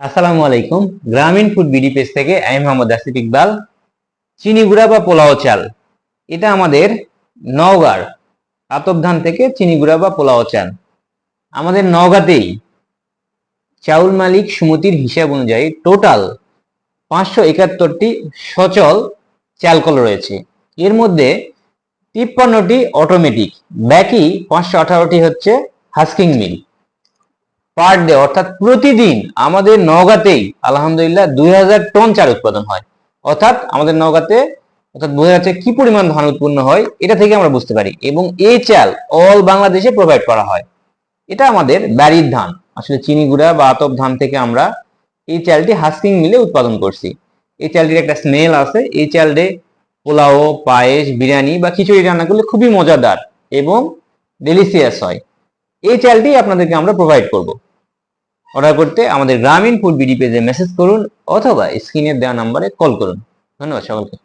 আসসালামু আলাইকুম। গ্রামীণ ফুড বিডি পেজ থেকে আমি মোহাম্মদ আসিফ ইকবাল। চিনি গুঁড়া বা পোলাও চাল। এটা আমাদের নওগাঁর আতপ ধান থেকে চিনি গুঁড়া বা পোলাও চাল। আমাদের নওগাঁতেই চাউল মালিক সুমতির হিসাব অনুযায়ী টোটাল পাঁচশো একাত্তরটি সচল চালকল রয়েছে। এর মধ্যে তিপ্পান্নটি অটোমেটিক বাকি পাঁচশো আঠারোটি হচ্ছে হাস্কিং মিল পার ডে অর্থাৎ প্রতিদিন আমাদের নওগাঁতেই, আলহামদুলিল্লাহ, দুই হাজার টন চাল উৎপাদন হয়। অর্থাৎ আমাদের নওগাঁতে, অর্থাৎ বোঝা যাচ্ছে কি পরিমাণ ধান উৎপন্ন হয়, এটা থেকে আমরা বুঝতে পারি। এবং এই চাল অল বাংলাদেশে প্রোভাইড করা হয়। এটা আমাদের ব্যারির ধান। আসলে চিনি গুঁড়া বা আতপ ধান থেকে আমরা এই চালটি হাস্কিং মিলে উৎপাদন করছি। এই চালটির একটা স্মেল আছে। এই চাল চালটি পোলাও, পায়েস, বিরিয়ানি বা খিচুড়ি রান্না করলে খুবই মজাদার এবং ডেলিসিয়াস হয়। এই চালটি আপনাদেরকে আমরা প্রোভাইড করব। অর্ডার করতে আমাদের গ্রামীণ ফুড বিডি পেজে মেসেজ করুন অথবা স্ক্রিনের দেওয়া নাম্বারে কল করুন। ধন্যবাদ সকলকে।